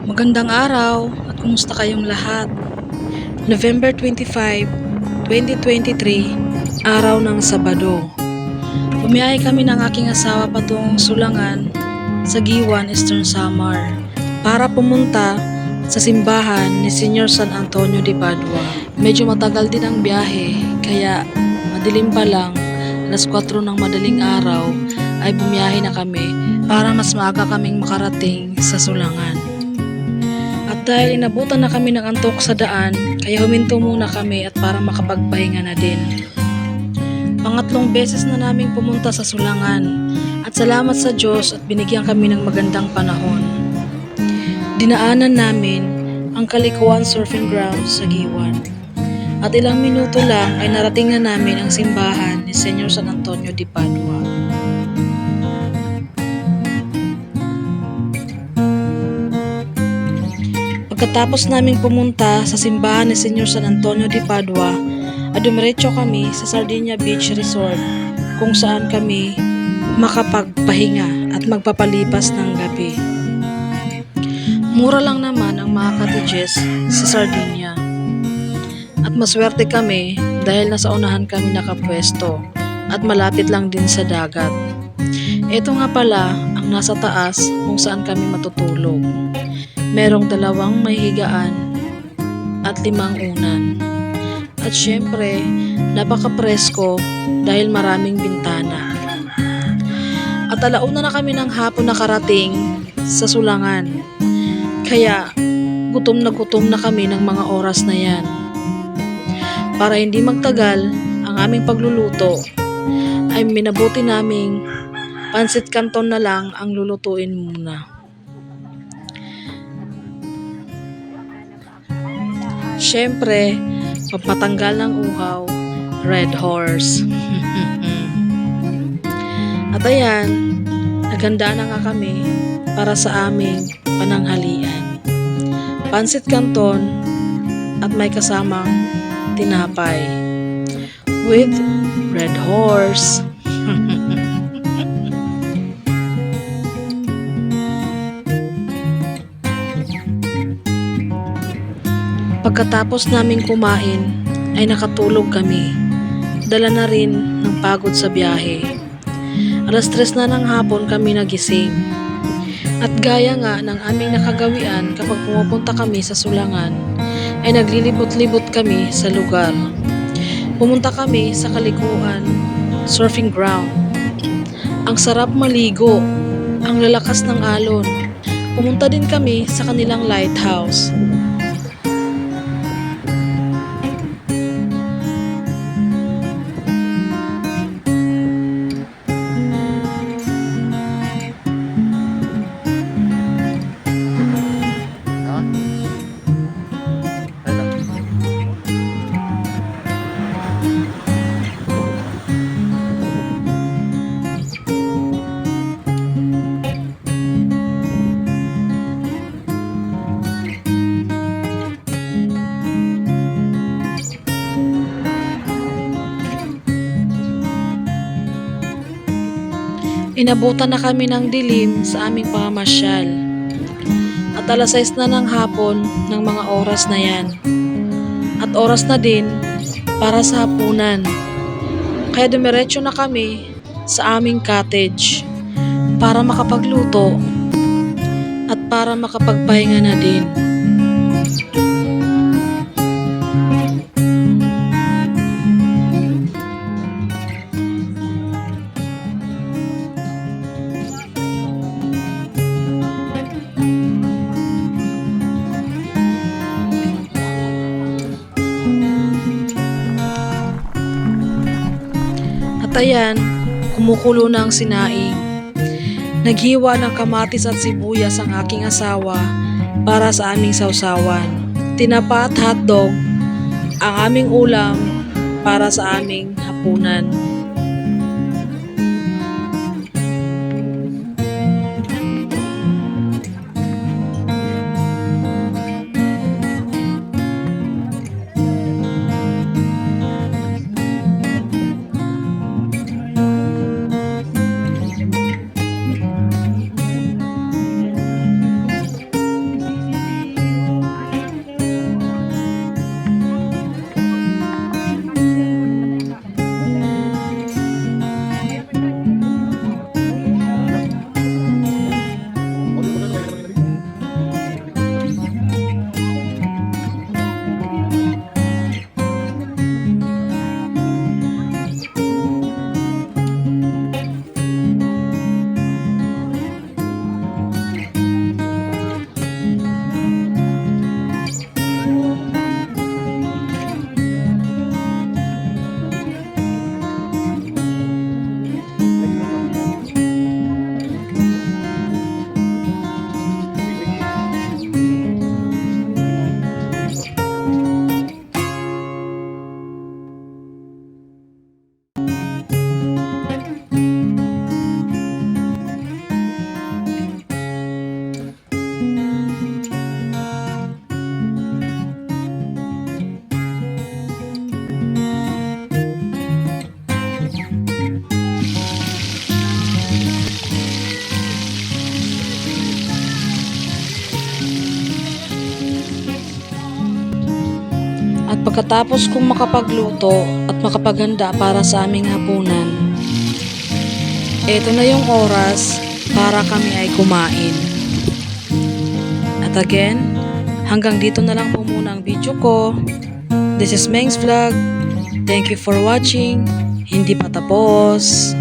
Magandang araw at kumusta kayong lahat? November 25, 2023, araw ng Sabado. Bumiyahe kami ng aking asawa patungong Sulangan sa Giwan, Eastern Samar para pumunta sa simbahan ni Senior San Antonio de Padua. Medyo matagal din ang biyahe kaya madilim pa lang alas 4 ng madaling araw ay bumiyahe na kami para mas maaga kaming makarating sa Sulangan. Dahil inabutan na kami ng antok sa daan, kaya huminto muna kami at para makapagpahinga na din. Pangatlong beses na naming pumunta sa Sulangan at salamat sa Diyos at binigyan kami ng magandang panahon. Dinaanan namin ang Kalikuan Surfing Ground sa Giwan. At ilang minuto lang ay narating na namin ang simbahan ni Senyor San Antonio de Padua. Pagkatapos naming pumunta sa simbahan ni Senyor San Antonio de Padua, ay dumiretso kami sa Sardinia Beach Resort kung saan kami makapagpahinga at magpapalipas ng gabi. Mura lang naman ang mga cottages sa Sardinia. At maswerte kami dahil nasa unahan kami nakapwesto at malapit lang din sa dagat. Ito nga pala nasa taas kung saan kami matutulog. Merong dalawang may higaan at limang unan. At syempre, napaka-presko dahil maraming bintana. At alauna na kami ng hapon nakarating sa Sulangan. Kaya gutom na gutom na kami ng mga oras na yan. Para hindi magtagal ang aming pagluluto, ay minabuti naming pansit canton na lang ang lulutuin muna. Siyempre, papatanggal ng uhaw, Red Horse. At ayan, naganda na nga kami para sa aming pananghalian. Pansit Canton at may kasamang tinapay with Red Horse. Pagkatapos naming kumain, ay nakatulog kami. Dala na rin ng pagod sa biyahe. Alas tres na ng hapon kami nagising. At gaya nga ng aming nakagawian kapag pumupunta kami sa Sulangan, ay naglilibot-libot kami sa lugar. Pumunta kami sa Kalikuan, surfing ground. Ang sarap maligo, ang lalakas ng alon. Pumunta din kami sa kanilang lighthouse. Inabutan na kami ng dilim sa aming pamamasyal. At alas 6 na ng hapon ng mga oras na yan. At oras na din para sa hapunan. Kaya dumiretso na kami sa aming cottage para makapagluto at para makapagpahinga na din. At kumukulo na ang sinaing. Naghiwa ng kamatis at sibuyas ang aking asawa para sa aming sausawan. Tinapa at hotdog ang aming ulam para sa aming hapunan. Pagkatapos kong makapagluto at makapaghanda para sa aming hapunan, ito na yung oras para kami ay kumain. At again, hanggang dito na lang po muna ang video ko. This is Mengs Vlog. Thank you for watching. Hindi pa tapos.